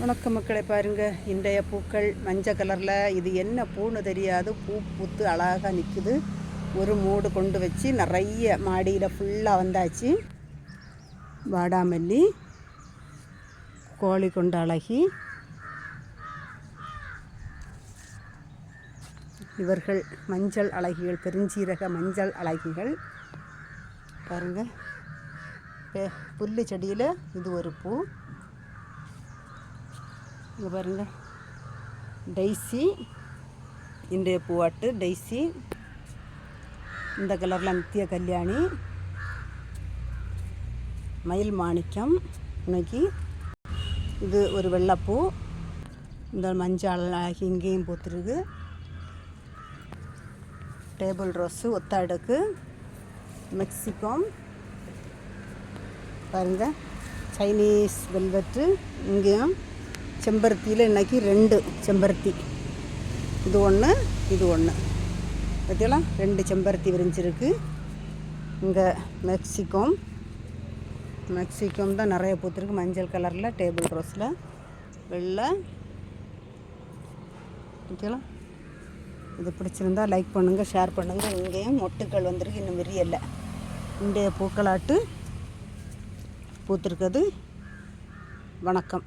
வணக்கம் மக்களை பாருங்க. இன்றைய பூக்கள் மஞ்சள் கலரில். இது என்ன பூன்னு தெரியாது. பூ பூத்து அழகாக நிற்குது ஒரு மூடு கொண்டு வச்சு நிறைய மாடியில் ஃபுல்லாக வந்தாச்சு. வாடாமல்லி கோழி கொண்ட அழகி. இவர்கள் மஞ்சள் அழகிகள் பெருஞ்சீரக மஞ்சள் அழகிகள். பாருங்கள் புல்லு செடியில் இது ஒரு பூ. இங்கே பாருங்க. டெய்ஸி இன்றைய பூவாட்டு டெய்ஸி இந்த கலரில் நித்திய கல்யாணி. மயில் மாணிக்கம். இன்னைக்கு இது ஒரு வெள்ளைப்பூ. இந்த மஞ்சள் ஆகி இங்கேயும் பூத்துருக்கு. Table rose ஒத்தாடுக்கு. மெக்சிகோம் பாருங்கள் சைனீஸ் வெல்வெட்டு இங்கேயும். செம்பருத்தியில் இன்றைக்கி ரெண்டு செம்பருத்தி. இது ஒன்று இது ஒன்று. பார்த்தீங்களா? ரெண்டு செம்பருத்தி விரிஞ்சிருக்கு. இங்கே மெக்சிகோம். மெக்சிகோம் தான் நிறைய பூத்துருக்கு. மஞ்சள் கலரில் டேபிள் ரோஸில் வெள்ளை ஓகேங்களா இது பிடிச்சிருந்தா லைக் பண்ணுங்கள் ஷேர் பண்ணுங்கள் இங்கேயும் மொட்டுக்கள் வந்திருக்கு. இன்னும் விரியலை. இன்றைய பூக்களாட்டு பூத்திருக்கிறது. வணக்கம்.